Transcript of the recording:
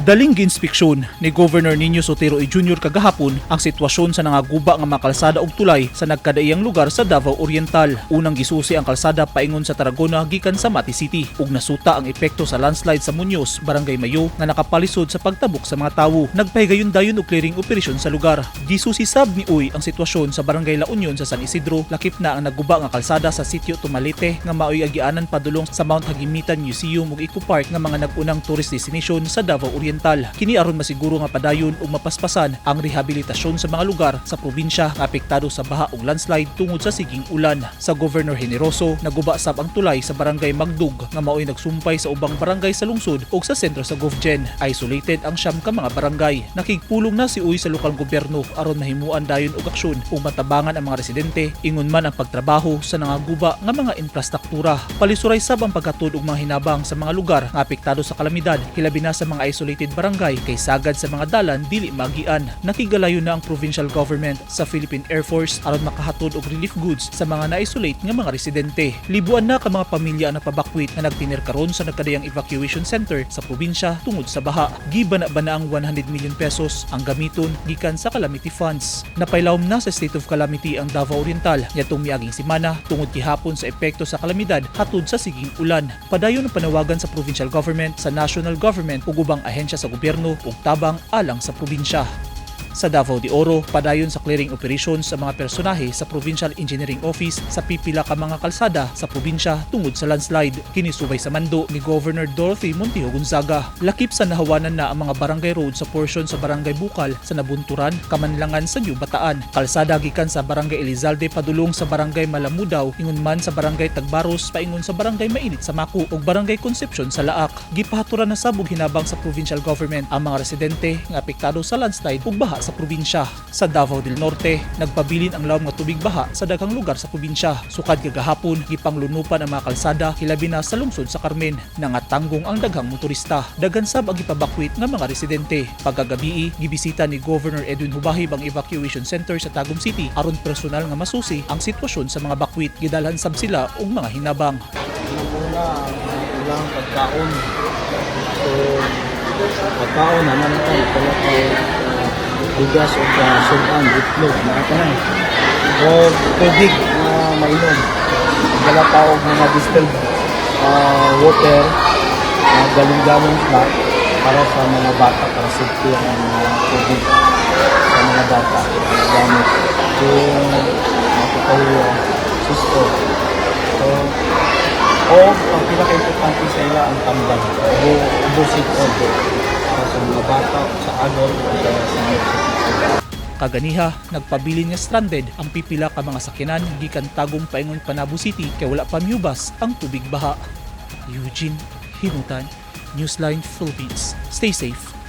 Daling ginspeksyon ni Governor Nino Sotero E. Jr. kagahapon ang sitwasyon sa nangaguba nga mga kalsada ug tulay sa nagkadaiyang lugar sa Davao Oriental. Unang gisusi ang kalsada paingon sa Tarragona gikan sa Mati City ug nasuta ang epekto sa landslide sa Muñoz, Barangay Mayo nga nakapalisod sa pagtabok sa mga tawo. Nagpahigayon dayon og clearing operation sa lugar. Gisusi sab ni Uy ang sitwasyon sa Barangay La Union sa San Isidro lakip na ang naguba nga kalsada sa sitio Tumalite nga maoy agianan padulong sa Mount Hagimitan Museum ug Eco Park nga mga nagunang tourist destination sa Davao Oriental. Kini aron masiguro nga padayon ug mapaspasan ang rehabilitasyon sa mga lugar sa probinsya nga apektado sa baha ug landslide tungod sa siging ulan. Sa Governor Generoso, naguba sab ang tulay sa Barangay Magdug nga maoy nagsumpay sa ubang barangay sa lungsod ug sa sentro sa GovGen. Isolated ang siyam ka mga barangay. Nakigpulong na si Uy sa lokal gobyerno aron mahimuan dayon og aksyon ug matabangan ang mga residente ingon man ang pagtrabaho sa nangaguba nga mga infrastruktura. Palisuray sab ang pagkatud og mga hinabang sa mga lugar nga apektado sa kalamidad hilabi na sa mga isolated barangay kay sagad sa mga dalan dili magian. Nakigalayo na ang provincial government sa Philippine Air Force aron makahatod og relief goods sa mga na-isolate nga mga residente. Libuan na ka mga pamilya ang napabakwit nga nagtinir karon sa nagkadayang evacuation center sa probinsya tungod sa baha. Gibana ba na ang 100 million pesos ang gamiton gikan sa calamity funds. Napailawom na sa state of calamity ang Davao Oriental yatong miaging simana tungod gihapon sa epekto sa kalamidad hatod sa siging ulan. Padayon ang panawagan sa provincial government, sa national government ug ubang ahensya sa gobyerno ug tabang alang sa probinsya. Sa Davao de Oro, padayon sa clearing operations sa mga personahe sa Provincial Engineering Office sa pipila ka mga kalsada sa probinsya tungod sa landslide. Kinisubay sa mando ni Governor Dorothy Montijo Gonzaga. Lakip sa nahawanan na ang mga barangay road sa portion sa Barangay Bukal sa Nabunturan, Kamanlangan sa New Bataan. Kalsada gikan sa Barangay Elizalde padulong sa Barangay Malamudaw, ingon man sa Barangay Tagbaros paingon sa Barangay Mainit sa Maku ug Barangay Concepcion sa Laak. Gipahaturan na sabog hinabang sa provincial government ang mga residente nga apektado sa landslide ug baha sa probinsya. Sa Davao del Norte, nagpabilin ang lawom nga tubig baha sa daghang lugar sa probinsya. Sukad kagahapon, gipanglunupan ang mga kalsada hilabi na sa lungsod sa Carmen nangatanggong ang daghang motorista. Daghan sab ang gipabakwit nga mga residente. Pagkagabi, gibisita ni Governor Edwin Hubahib ang evacuation center sa Tagum City aron personal nga masusi ang sitwasyon sa mga bakwit. Gidalhan sab sila og mga hinabang. Una, ilang pagkaon. So, pagkaon na ito. Ko bigas o uh, sudan, itlog, mga tanan. O tubig na mainom. Dala pa og mga distilled uh, water na galong-galong na para sa mga bata, para safety ang mga tubig sa mga bata. Mga gamit. Yung uh, susto. So, o ang pinaka-importante sa ila ang tambal o busit o para mga bata, sa adult, o sa senior citizen. Kaganiha, nagpabilin nga stranded ang pipila ka mga sakinan gikan tagong paingon Panabu City kay wala pa miyubas ang tubig baha. Eugene Hinutan, Newsline Philippines. Stay safe.